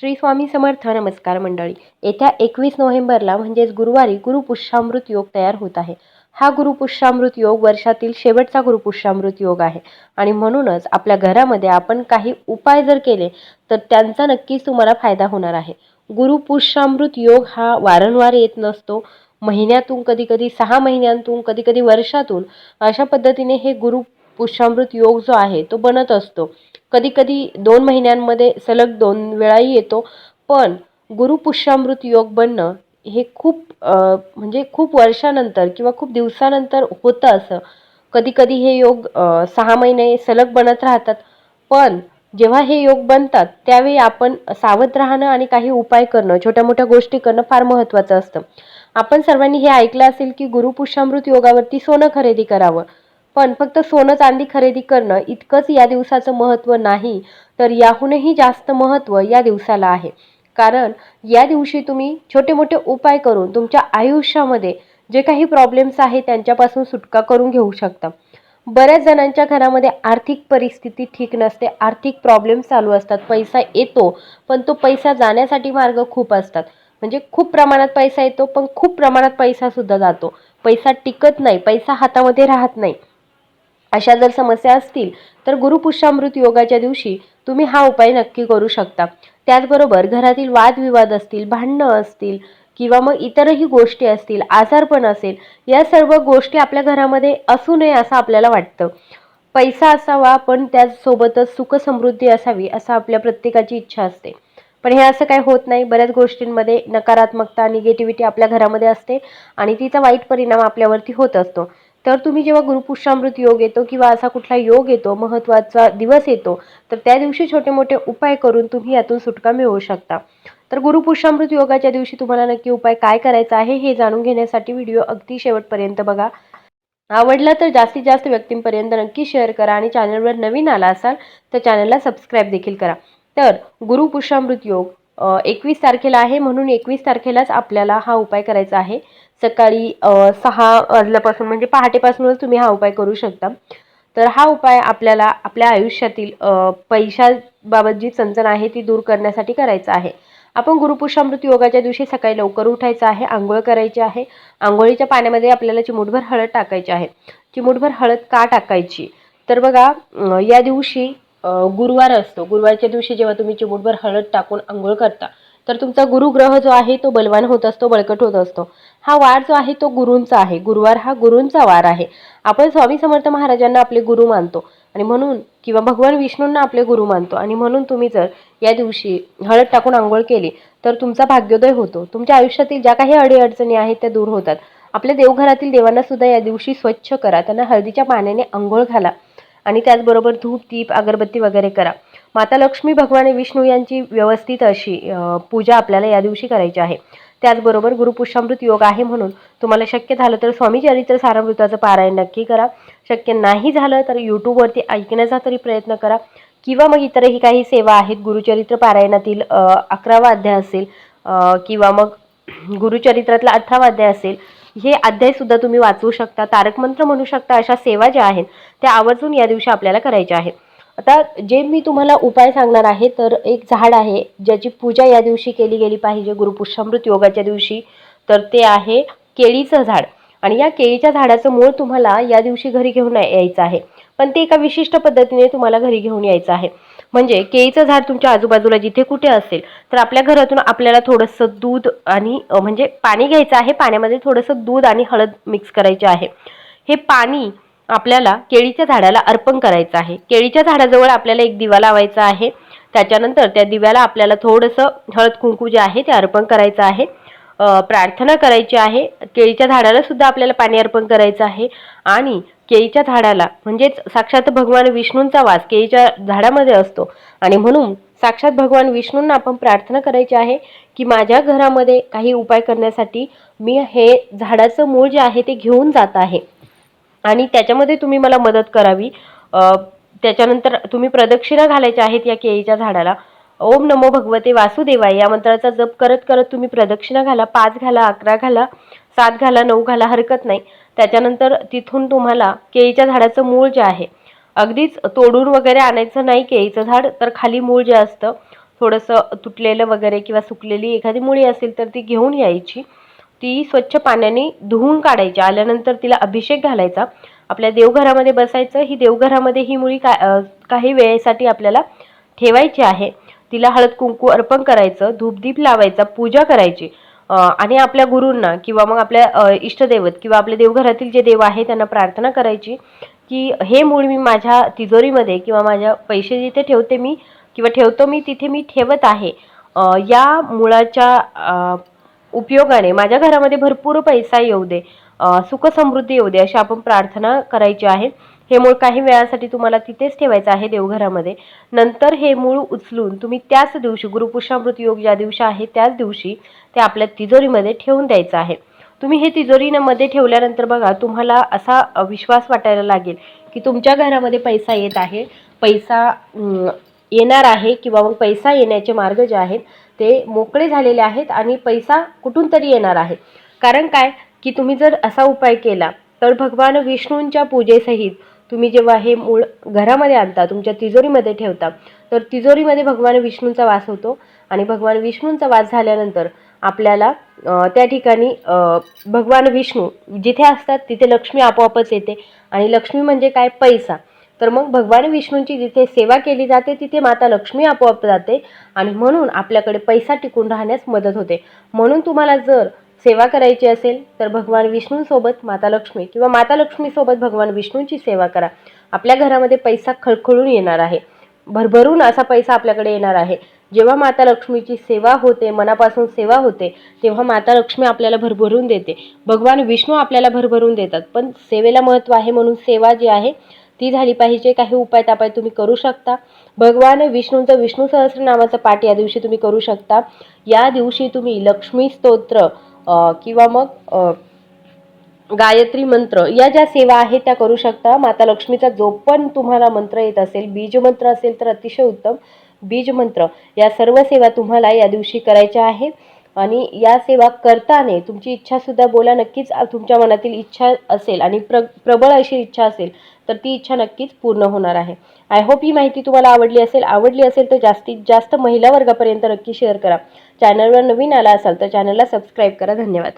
श्री स्वामी समर्थ नमस्कार मंडळी. येत्या एकवीस नोव्हेंबरला म्हणजेच गुरुवारी गुरुपुष्यामृत योग तयार होत आहे. हा गुरुपुष्यामृत योग वर्षातील शेवटचा गुरुपुष्यामृत योग आहे. आणि म्हणूनच आपल्या घरामध्ये आपण काही उपाय जर केले तर त्यांचा नक्कीच तुम्हाला फायदा होणार आहे. गुरुपुष्यामृत योग हा वारंवार येत नसतो. महिन्यातून कधीकधी सहा महिन्यांतून कधीकधी वर्षातून अशा पद्धतीने हे गुरु पुष्यामृत योग जो आहे तो बनत असतो. कधीकधी दोन महिन्यांमध्ये सलग दोन वेळाही येतो. पण गुरुपुष्यामृत योग बनणं हे खूप म्हणजे खूप वर्षानंतर किंवा खूप दिवसानंतर होतं असं. कधीकधी हे योग सहा महिने सलग बनत राहतात. पण जेव्हा हे योग बनतात त्यावेळी आपण सावध राहणं आणि काही उपाय करणं छोट्या मोठ्या गोष्टी करणं फार महत्त्वाचं असतं. आपण सर्वांनी हे ऐकलं असेल की गुरुपुष्यामृत योगावरती सोनं खरेदी करावं. पण फक्त सोनं चांदी खरेदी करणं इतकंच या दिवसाचं महत्त्व नाही तर याहूनही जास्त महत्त्व या दिवसाला आहे. कारण या दिवशी तुम्ही छोटे मोठे उपाय करून तुमच्या आयुष्यामध्ये जे काही प्रॉब्लेम्स आहेत त्यांच्यापासून सुटका करून घेऊ शकता. बऱ्याच जणांच्या घरामध्ये आर्थिक परिस्थिती ठीक नसते आर्थिक प्रॉब्लेम्स चालू असतात पैसा येतो पण तो पैसा जाण्यासाठी मार्ग खूप असतात. म्हणजे खूप प्रमाणात पैसा येतो पण खूप प्रमाणात पैसासुद्धा जातो. पैसा टिकत नाही पैसा हातामध्ये राहत नाही. अशा जर समस्या असतील तर गुरुपुष्यामृत योगाच्या दिवशी तुम्ही हा उपाय नक्की करू शकता. त्याचबरोबर घरातील वादविवाद असतील भांडणं असतील किंवा मग इतरही गोष्टी असतील आजारपण असेल या सर्व गोष्टी आपल्या घरामध्ये असू नये असं आपल्याला वाटतं. पैसा असावा पण त्याचसोबतच सुखसमृद्धी असावी असं आपल्या प्रत्येकाची इच्छा असते. पण हे असं काही होत नाही. बऱ्याच गोष्टींमध्ये नकारात्मकता निगेटिव्हिटी आपल्या घरामध्ये असते आणि तिचा वाईट परिणाम आपल्यावरती होत असतो. तर तुम्ही जेव्हा गुरुपुष्यामृत योग येतो किंवा असा कुठला योग येतो महत्त्वाचा दिवस येतो तर त्या दिवशी छोटे मोठे उपाय करून तुम्ही यातून सुटका मिळवू शकता. तर गुरुपुष्यामृत योगाच्या दिवशी तुम्हाला नक्की उपाय काय करायचा आहे हे जाणून घेण्यासाठी व्हिडिओ अगदी शेवटपर्यंत बघा. आवडला तर जास्तीत जास्त व्यक्तींपर्यंत नक्की शेअर करा आणि चॅनलवर नवीन आला असाल तर चॅनलला सबस्क्राईब देखील करा. तर गुरुपुष्यामृत योग एकवीस तारखेला आहे म्हणून एकवीस तारखेलाच आपल्याला हा उपाय करायचा आहे. सकाळी सहा वाजल्यापासून म्हणजे पहाटेपासूनच तुम्ही हा उपाय करू शकता. तर हा उपाय आपल्याला आपल्या आयुष्यातील पैशाबाबत जी चणचण आहे ती दूर करण्यासाठी करायचा आहे. आपण गुरुपुषामृत योगाच्या दिवशी सकाळी लवकर उठायचं आहे आंघोळ करायची आहे. आंघोळीच्या पाण्यामध्ये आपल्याला चिमूटभर हळद टाकायची आहे. चिमूटभर हळद का टाकायची? तर बघा या दिवशी गुरुवार असतो. गुरुवारच्या दिवशी जेव्हा तुम्ही चिमूटभर हळद टाकून आंघोळ करता तर तुमचा गुरुग्रह जो आहे तो बलवान होत असतो बळकट होत असतो. हा वार जो आहे तो गुरूंचा आहे. गुरुवार हा गुरूंचा वार आहे. आपण स्वामी समर्थ महाराजांना आपले गुरु मानतो आणि म्हणून किंवा भगवान विष्णूंना आपले गुरु मानतो. आणि म्हणून तुम्ही जर या दिवशी हळद टाकून आंघोळ केली तर तुमचा भाग्योदय होतो. तुमच्या आयुष्यातील ज्या काही अडीअडचणी आहेत त्या दूर होतात. आपल्या देवघरातील देवांना सुद्धा या दिवशी स्वच्छ करा. त्यांना हळदीच्या पाण्याने आंघोळ घाला. आणि त्याचबरोबर धूप दीप अगरबत्ती वगैरे करा. माता लक्ष्मी भगवान विष्णू यांची व्यवस्थित अशी पूजा आपल्याला या दिवशी करायची आहे. त्याचबरोबर गुरुपुष्यामृत योग आहे म्हणून तुम्हाला शक्य झालं तर स्वामी चरित्र सारामृताचं पारायण नक्की करा. शक्य नाही झालं तर यूट्यूबवरती ऐकण्याचा तरी प्रयत्न करा. किंवा मग इतरही काही सेवा आहेत गुरुचरित्र पारायणातील अकरावा अध्याय असेल किंवा मग गुरुचरित्रातला अठरावा अध्याय असेल हे अध्यायसुद्धा तुम्ही वाचवू शकता. तारक मंत्र म्हणू शकता अशा सेवा ज्या आहेत त्या आवर्जून या दिवशी आपल्याला करायच्या आहेत. आता जे मी तुम्हाला उपाय सांगणार आहे तर एक झाड आहे ज्याची पूजा या दिवशी केली गेली पाहिजे गुरुपुष्यामृत योगाच्या दिवशी. तर ते आहे केळीचं झाड. आणि या केळीच्या झाडाचं मूळ तुम्हाला या दिवशी घरी घेऊन यायचं आहे. पण ते एका विशिष्ट पद्धतीने तुम्हाला घरी घेऊन यायचं आहे. म्हणजे केळीचं झाड तुमच्या आजूबाजूला जिथे कुठे असेल तर आपल्या घरातून आपल्याला थोडंसं दूध आणि म्हणजे पाणी घ्यायचं आहे. पाण्यामध्ये थोडंसं दूध आणि हळद मिक्स करायचे आहे. हे पाणी आपल्याला केळीच्या झाडाला अर्पण करायचं आहे. केळीच्या झाडाजवळ आपल्याला एक दिवा लावायचा आहे. त्याच्यानंतर त्या दिव्याला आपल्याला थोडंसं हळद कुंकू जे आहे ते अर्पण करायचं आहे. प्रार्थना करायची आहे. केळीच्या झाडाला सुद्धा आपल्याला पाणी अर्पण करायचं आहे. आणि केळीच्या झाडाला म्हणजेच साक्षात भगवान विष्णूंचा वास केळीच्या झाडामध्ये असतो. आणि म्हणून साक्षात भगवान विष्णूंना आपण प्रार्थना करायची आहे की माझ्या घरामध्ये काही उपाय करण्यासाठी मी हे झाडाचं मूळ जे आहे ते घेऊन जात आहे. आणि त्याच्यामध्ये तुम्ही मला मदत करावी. त्याच्यानंतर तुम्ही प्रदक्षिणा घालायच्या आहेत या केळीच्या झाडाला. ओम नमो भगवते वासुदेवाय. या मंत्राचा जप करत करत तुम्ही प्रदक्षिणा घाला पाच घाला अकरा घाला सात घाला नऊ घाला हरकत नाही. त्याच्यानंतर तिथून तुम्हाला केळीच्या झाडाचं मूळ जे आहे अगदीच तोडून वगैरे आणायचं नाही केळीचं झाड तर खाली मूळ जे असतं थोडंसं तुटलेलं वगैरे किंवा सुकलेली एखादी मुळी असेल तर ती घेऊन यायची. ती स्वच्छ पाण्याने धुवून काढायची. आल्यानंतर तिला अभिषेक घालायचा. आपल्या देवघरामध्ये बसायचं. ही देवघरामध्ये ही मुळी का काही वेळेसाठी आपल्याला ठेवायची आहे. तिला हळद कुंकू अर्पण करायचं. धूपदीप लावायचा. पूजा करायची. आणि आपल्या गुरूंना किंवा मग आपल्या इष्टदेवत इष्टदैवत किंवा आपल्या देवघरातील जे देव आहे त्यांना प्रार्थना करायची की हे मूळ मी माझ्या तिजोरीमध्ये किंवा माझ्या पैसे जिथे ठेवते मी किंवा ठेवतो मी तिथे मी ठेवत आहे. या मुळाच्या उपयोगाने माझ्या घरामध्ये भरपूर पैसा येऊ दे सुखसमृद्धी सुख समृद्धी येऊ दे अशी आपण प्रार्थना करायची आहे. हे मूळ काही वेळासाठी तुम्हाला तिथेच ठेवायचं आहे देवघरामध्ये. नंतर हे मूळ उचलून तुम्ही त्याच दिवशी गुरुपुषामृत योग ज्या दिवशी आहे त्याच दिवशी ते आपल्या तिजोरीमध्ये ठेवून द्यायचं आहे. तुम्ही हे तिजोरीमध्ये ठेवल्यानंतर बघा तुम्हाला असा विश्वास वाटायला लागेल की तुमच्या घरामध्ये पैसा येत आहे. पैसा येणार आहे किंवा मग पैसा येण्याचे मार्ग जे आहेत ते मोकळे झालेले आहेत आणि पैसा कुठून तरी येणार आहे. कारण काय? की तुम्ही जर असा उपाय केला तर भगवान विष्णूंच्या पूजेसहित तुम्ही जेव्हा हे मूळ घरामध्ये आणता तुमच्या तिजोरीमध्ये ठेवता तर तिजोरीमध्ये भगवान विष्णूंचा वास होतो आणि भगवान विष्णूंचा वास झाल्यानंतर आपल्याला त्या ठिकाणी भगवान विष्णू जिथे असतात तिथे लक्ष्मी आपोआपच येते. आणि लक्ष्मी म्हणजे काय? पैसा. तर मग भगवान विष्णूंची जिथे सेवा केली जाते तिथे माता लक्ष्मी आपोआप जाते आणि म्हणून आपल्याकडे पैसा टिकून राहण्यास मदत होते. म्हणून तुम्हाला जर सेवा करायची असेल तर भगवान विष्णूंसोबत माता लक्ष्मी किंवा माता लक्ष्मीसोबत भगवान विष्णूंची सेवा करा. आपल्या घरामध्ये पैसा खळखळून येणार आहे. भरभरून असा पैसा आपल्याकडे येणार आहे. जेव्हा माता लक्ष्मीची सेवा होते मनापासून सेवा होते तेव्हा माता लक्ष्मी आपल्याला भरभरून देते. भगवान विष्णू आपल्याला भरभरून देतात. पण सेवेला महत्त्व आहे म्हणून सेवा जी आहे ती झाली पाहिजे काही उपाय तापाय तुम्ही करू शकता. भगवान विष्णूंचं विष्णू सहस्रनामाचं पाठ या दिवशी तुम्ही करू शकता. या दिवशी तुम्ही लक्ष्मी स्तोत्र किंवा मग गायत्री मंत्र या ज्या सेवा आहेत त्या करू शकता. माता लक्ष्मीचा जो पण तुम्हाला मंत्र येत असेल बीज मंत्र असेल तर अतिशय उत्तम. बीज मंत्र या सर्व सेवा तुम्हाला या दिवशी करायच्या आहेत. आणि या सेवा करताना तुमची इच्छासुद्धा बोला नक्कीच तुमच्या मनातील इच्छा असेल आणि प्र प्रबळ अशी इच्छा असेल तर ती इच्छा नक्कीच पूर्ण होणार आहे. आय होप ही माहिती तुम्हाला आवडली असेल. आवडली असेल तर जास्तीत जास्त महिला वर्गापर्यंत नक्की शेअर करा. चॅनलवर नवीन आला असाल तर चॅनलला सबस्क्राईब करा. धन्यवाद.